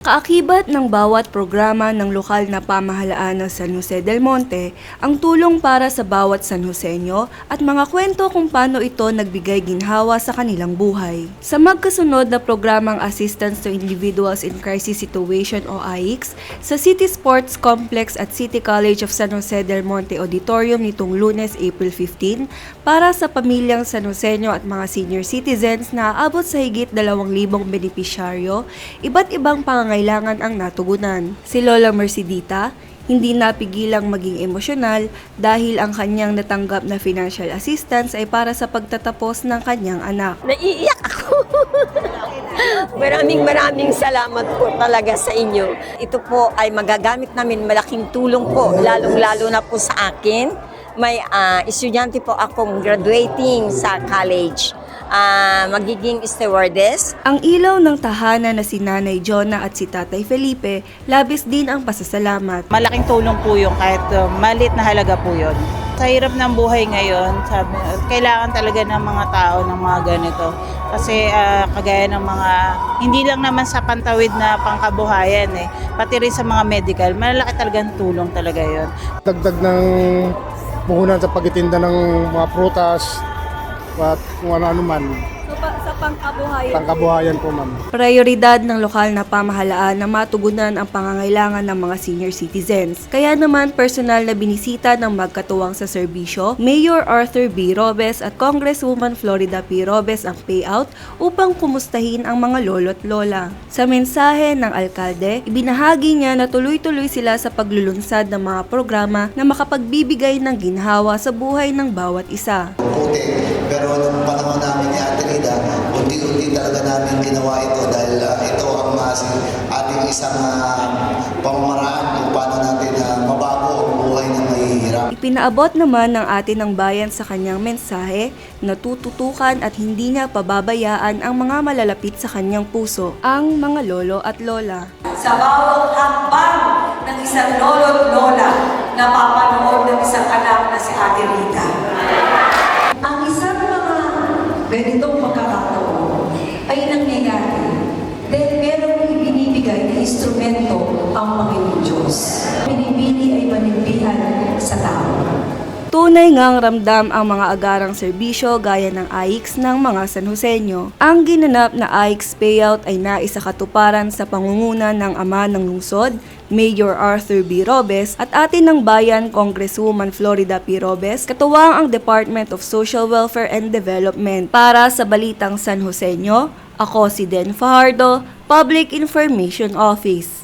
Kaakibat ng bawat programa ng lokal na pamahalaan ng San Jose del Monte ang tulong para sa bawat San Joseño at mga kwento kung paano ito nagbigay ginhawa sa kanilang buhay. Sa magkasunod na programang Assistance to Individuals in Crisis Situation o AICS sa City Sports Complex at City College of San Jose del Monte Auditorium nitong lunes, April 15 para sa pamilyang San Joseño at mga senior citizens na aabot sa higit 2,000 benepisyaryo, iba't ibang pangangailangan ang natugunan. Si Lola Mercedita, hindi napigilang maging emosyonal dahil ang kanyang natanggap na financial assistance ay para sa pagtatapos ng kanyang anak. Naiiyak ako. maraming maraming salamat po talaga sa inyo. Ito po ay magagamit namin malaking tulong po, lalong-lalo na po sa akin. May ah, estudyante po akong graduating sa college. Ah, magiging stewardess. Ang ilaw ng tahanan na si Nanay Jonah at si Tatay Felipe, labis din ang pasasalamat. Malaking tulong po yung kahit uh, maliit na halaga po yun. Sa hirap ng buhay ngayon, sabi, kailangan talaga ng mga tao ng mga ganito. Kasi ah, kagaya ng mga, hindi lang naman sa pantawid na pangkabuhayan eh, pati rin sa mga medical, malaki talagang tulong talaga yon. dagdag ng puhunan sa pagtitinda ng mga prutas at kung ano-ano man. Pangkabuhayan, Pangkabuhayan po ma'am. Prioridad ng lokal na pamahalaan na matugunan ang pangangailangan ng mga senior citizens. Kaya naman personal na binisita ng magkatuwang sa serbisyo, Mayor Arthur B. Robes at Congresswoman Florida P. Robes ang payout upang kumustahin ang mga lolo't lola. Sa mensahe ng alkalde, ibinahagi niya na tuloy-tuloy sila sa paglulunsad ng mga programa na makapagbibigay ng ginhawa sa buhay ng bawat isa. puti. Pero nung panahon namin ni Ate Rida, unti-unti talaga namin ginawa ito dahil ah, ito ang mas ating isang ah, pamamaraan kung paano natin ah, mabago ang buhay ng mahihirap. Ipinaabot naman ng atin ng bayan sa kanyang mensahe na tututukan at hindi niya pababayaan ang mga malalapit sa kanyang puso, ang mga lolo at lola. sa bawat hakbang ng isang lolo at lola na papanood ng isang anak na si Ate Rita. Ang isang mga ganitong pagkakataon ay nangyayari dahil merong ibinibigay na instrumento ang Panginoon Diyos. Pinipili ay manimbihan sa tao. Tunay ngang ramdam ang mga agarang serbisyo gaya ng AIX ng mga San Joseño. Ang ginanap na AIX payout ay naisakatuparan sa pangunguna ng ama ng lungsod, Mayor Arthur B. Robes at atin ng bayan Congresswoman Florida P. Robes, katuwang ang Department of Social Welfare and Development. Para sa Balitang San Joseño, ako si Den Fajardo, Public Information Office.